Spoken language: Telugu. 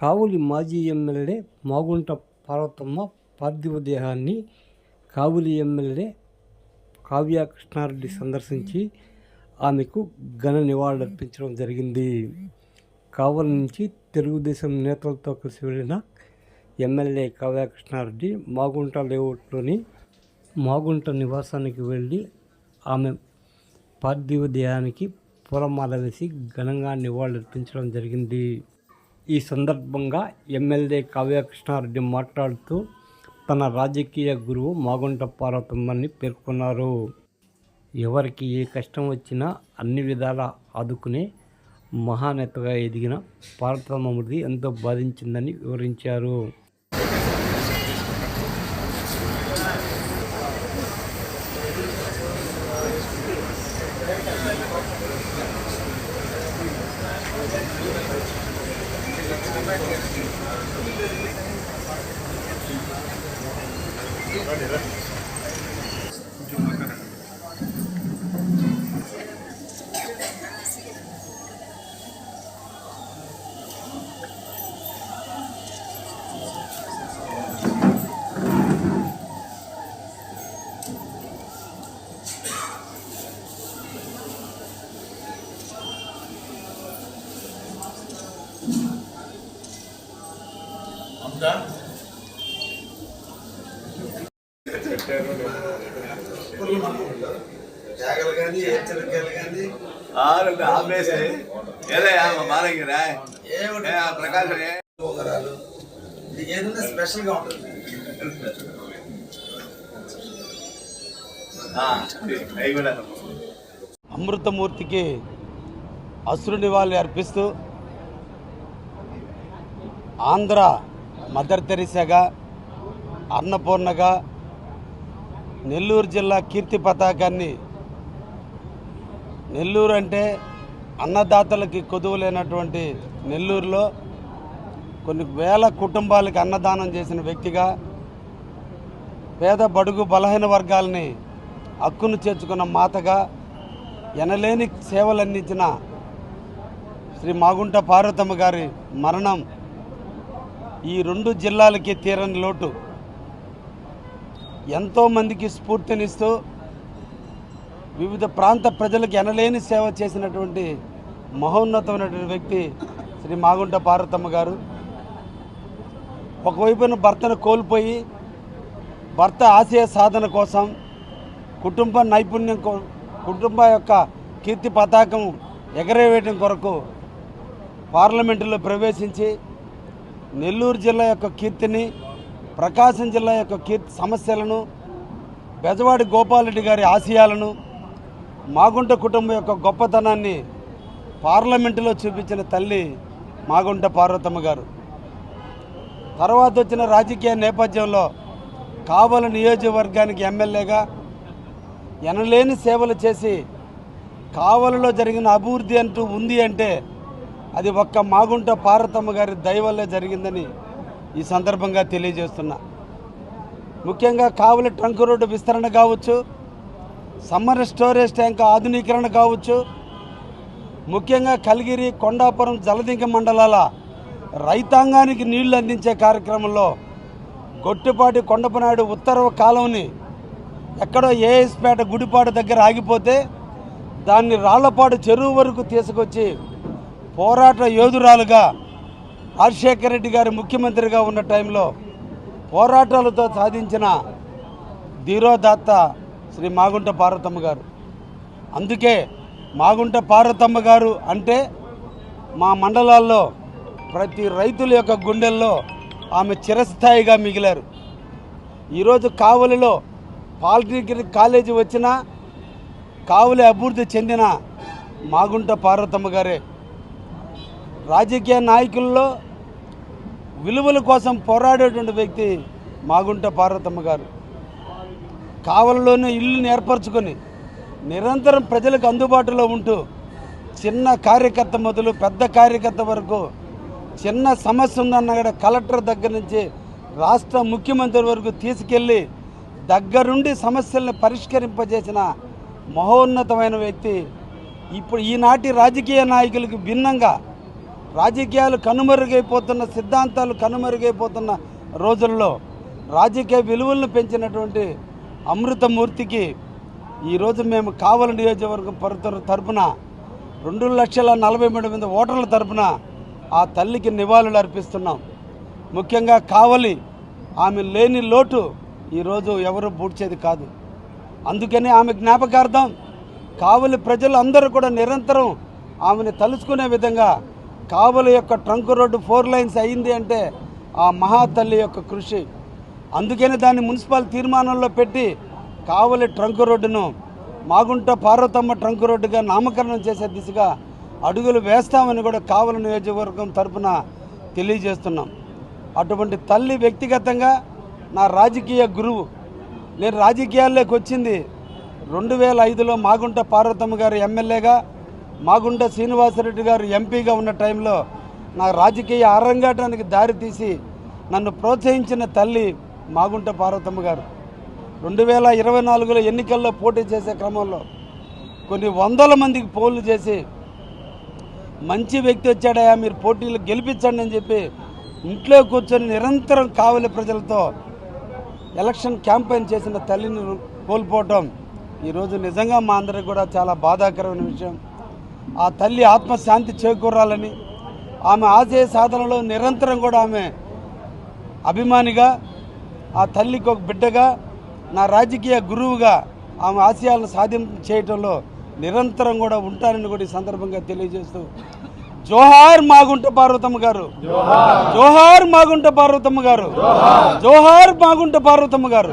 కావులి మాజీ ఎమ్మెల్యే మాగుంట పార్వతమ్మ పార్థివ దేహాన్ని కావులి ఎమ్మెల్యే కావ్య కృష్ణారెడ్డి సందర్శించి ఆమెకు ఘన నివాళులర్పించడం జరిగింది. కావలి నుంచి తెలుగుదేశం నేతలతో కలిసి వెళ్ళిన ఎమ్మెల్యే కావ్య కృష్ణారెడ్డి మాగుంట లేఅవుట్లోని మాగుంట నివాసానికి వెళ్ళి ఆమె పార్థివ దేహానికి పూలమాల వేసి ఘనంగా నివాళులర్పించడం జరిగింది. ఈ సందర్భంగా ఎమ్మెల్యే కావ్యకృష్ణారెడ్డి మాట్లాడుతూ తన రాజకీయ గురువు మాగుంట పార్వతమ్మని పేర్కొన్నారు. ఎవరికి ఏ కష్టం వచ్చినా అన్ని విధాలా ఆదుకునే మహానేతగా ఎదిగిన పార్వతమ్మ మృతి ఎంతో బాధించిందని వివరించారు. 然后，然你呢？జాగలు కానీ హెచ్చరికలు కానీ. ఆరు ఆపేసి. ఏమిటి ప్రకాశం ఇది ఏదైనా ఉంటుంది. అమృతమూర్తికి అసురు నివాళి అర్పిస్తూ ఆంధ్ర మదర్ తెరిసగా అన్నపూర్ణగా నెల్లూరు జిల్లా కీర్తి పతాకాన్ని నెల్లూరు అంటే అన్నదాతలకి కొదువు లేనటువంటి నెల్లూరులో కొన్ని వేల కుటుంబాలకి అన్నదానం చేసిన వ్యక్తిగా పేద బడుగు బలహీన వర్గాల్ని హక్కును చేర్చుకున్న మాతగా ఎనలేని సేవలందించిన శ్రీ మాగుంట పార్వతమ్మ గారి మరణం ఈ రెండు జిల్లాలకి తీరని లోటు. ఎంతోమందికి స్ఫూర్తినిస్తూ వివిధ ప్రాంత ప్రజలకు ఎనలేని సేవ చేసినటువంటి మహోన్నతమైనటువంటి వ్యక్తి శ్రీ మాగుంట పార్వతమ్మ గారు. ఒకవైపున భర్తను కోల్పోయి భర్త ఆశయ సాధన కోసం కుటుంబ నైపుణ్యం కుటుంబ యొక్క కీర్తి పతాకం ఎగరవేయటం కొరకు పార్లమెంటులో ప్రవేశించి నెల్లూరు జిల్లా యొక్క కీర్తిని ప్రకాశం జిల్లా యొక్క కీర్తి సమస్యలను బెజవాడి గోపాలరెడ్డి గారి ఆశయాలను మాగుంట కుటుంబం యొక్క గొప్పతనాన్ని పార్లమెంటులో చూపించిన తల్లి మాగుంట పార్వతమ్మ గారు. తర్వాత వచ్చిన రాజకీయ నేపథ్యంలో కావల నియోజకవర్గానికి ఎమ్మెల్యేగా ఎనలేని సేవలు చేసి కావలలో జరిగిన అభివృద్ధి అంటూ ఉంది అంటే అది ఒక్క మాగుంట పార్వతమ్మ గారి దయవల్లే జరిగిందని ఈ సందర్భంగా తెలియజేస్తున్నా. ముఖ్యంగా కావలి ట్రంక్ రోడ్డు విస్తరణ కావచ్చు సమ్మర్ స్టోరేజ్ ట్యాంక్ ఆధునీకరణ కావచ్చు ముఖ్యంగా కలిగిరి కొండాపురం జలదింక మండలాల రైతాంగానికి నీళ్ళు అందించే కార్యక్రమంలో గొట్టిపాటి కొండపనాయుడు ఉత్తర కాలంని ఎక్కడో ఏఎస్పేట గుడిపాడు దగ్గర ఆగిపోతే దాన్ని రాళ్ళపాడు చెరువు వరకు తీసుకొచ్చి పోరాట యోధురాలుగా రాజశేఖర రెడ్డి గారు ముఖ్యమంత్రిగా ఉన్న టైంలో పోరాటాలతో సాధించిన ధీరోదాత్త శ్రీ మాగుంట పార్వతమ్మ గారు. అందుకే మాగుంట పార్వతమ్మ గారు అంటే మా మండలాల్లో ప్రతి రైతుల యొక్క గుండెల్లో ఆమె చిరస్థాయిగా మిగిలారు. ఈరోజు కావలిలో పాలిటెక్నిక్ కాలేజీ వచ్చినా కావలి అభివృద్ధి చెందిన మాగుంట పార్వతమ్మ గారే రాజకీయ నాయకుల్లో విలువల కోసం పోరాడేటువంటి వ్యక్తి మాగుంట పార్వతమ్మ గారు. కావలలోనే ఇల్లుని ఏర్పరచుకొని నిరంతరం ప్రజలకు అందుబాటులో ఉంటూ చిన్న కార్యకర్త మొదలు పెద్ద కార్యకర్త వరకు చిన్న సమస్య ఉందన్న కూడా కలెక్టర్ దగ్గర నుంచి రాష్ట్ర ముఖ్యమంత్రి వరకు తీసుకెళ్ళి దగ్గరుండి సమస్యల్ని పరిష్కరింపజేసిన మహోన్నతమైన వ్యక్తి. ఇప్పుడు ఈనాటి రాజకీయ నాయకులకు భిన్నంగా రాజకీయాలు కనుమరుగైపోతున్న సిద్ధాంతాలు కనుమరుగైపోతున్న రోజుల్లో రాజకీయ విలువలను పెంచినటువంటి అమృతమూర్తికి ఈరోజు మేము కావలి నియోజకవర్గం పరితర తరపున రెండు లక్షల నలభై మూడు మంది ఓటర్ల తరపున ఆ తల్లికి నివాళులు అర్పిస్తున్నాం. ముఖ్యంగా కావలి ఆమె లేని లోటు ఈరోజు ఎవరు పూడ్చేది కాదు. అందుకని ఆమె జ్ఞాపకార్థం కావలి ప్రజలు అందరూ కూడా నిరంతరం ఆమెను తలుచుకునే విధంగా కావలి యొక్క ట్రంక్ రోడ్డు ఫోర్ లైన్స్ అయింది అంటే ఆ మహాతల్లి యొక్క కృషి. అందుకని దాన్ని మున్సిపల్ తీర్మానంలో పెట్టి కావలి ట్రంక్ రోడ్డును మాగుంట పార్వతమ్మ ట్రంక్ రోడ్డుగా నామకరణం చేసే దిశగా అడుగులు వేస్తామని కూడా కావలి నియోజకవర్గం తరపున తెలియజేస్తున్నాం. అటువంటి తల్లి వ్యక్తిగతంగా నా రాజకీయ గురువు నేను రాజకీయాల్లోకి వచ్చింది రెండు వేల ఐదులో మాగుంట పార్వతమ్మ గారు ఎమ్మెల్యేగా మాగుంట శ్రీనివాసరెడ్డి గారు ఎంపీగా ఉన్న టైంలో నా రాజకీయ అరంగాటానికి దారి తీసి నన్ను ప్రోత్సహించిన తల్లి మాగుంట పార్వతమ్మ గారు. రెండు వేల ఇరవై నాలుగులో ఎన్నికల్లో పోటీ చేసే క్రమంలో కొన్ని వందల మందికి పోలు చేసి మంచి వ్యక్తి వచ్చాడయా మీరు పోటీలు గెలిపించండి అని చెప్పి ఇంట్లో కూర్చొని నిరంతరం కావలి ప్రజలతో ఎలక్షన్ క్యాంపెయిన్ చేసిన తల్లిని కోల్పోవటం ఈరోజు నిజంగా మా అందరికి కూడా చాలా బాధాకరమైన విషయం. ఆ తల్లి ఆత్మశాంతి చేకూరాలని ఆమె ఆశయ సాధనలో నిరంతరం కూడా ఆమె అభిమానిగా ఆ తల్లికి ఒక బిడ్డగా నా రాజకీయ గురువుగా ఆమె ఆశయాలను సాధ్యం చేయటంలో నిరంతరం కూడా ఉంటానని కూడా ఈ సందర్భంగా తెలియజేస్తూ జోహార్ మాగుంట పార్వతమ్మ గారు జోహార్ మాగుంట పార్వతమ్మ గారు జోహార్ మాగుంట పార్వతమ్మ గారు